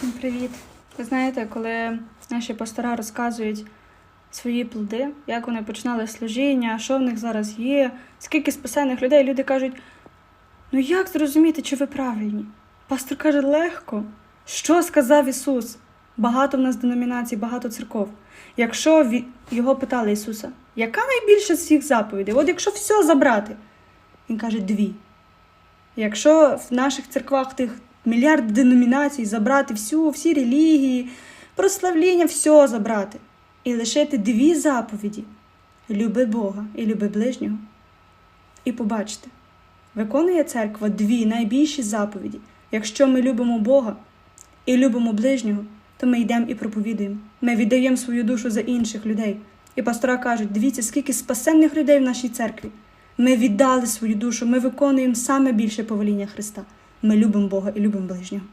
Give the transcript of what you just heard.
Всім привіт! Ви знаєте, коли наші пастора розказують свої плоди, як вони починали служіння, що в них зараз є, скільки спасених людей, люди кажуть: ну як зрозуміти, чи ви правильні? Пастор каже, легко. Що сказав Ісус? Багато в нас деномінацій, багато церков. Якщо його питали Ісуса, яка найбільша з всіх заповідей? От якщо все забрати, Він каже дві. Якщо в наших церквах тих мільярд деномінацій забрати всю, всі релігії, прославління, все забрати і лишити дві заповіді люби Бога і люби ближнього. І побачите, виконує церква дві найбільші заповіді. Якщо ми любимо Бога і любимо ближнього, то ми йдемо і проповідуємо. Ми віддаємо свою душу за інших людей. І пастора кажуть: дивіться, скільки спасенних людей в нашій церкві. Ми віддали свою душу, ми виконуємо саме більше повеління Христа. Ми любимо Бога і любимо ближнього.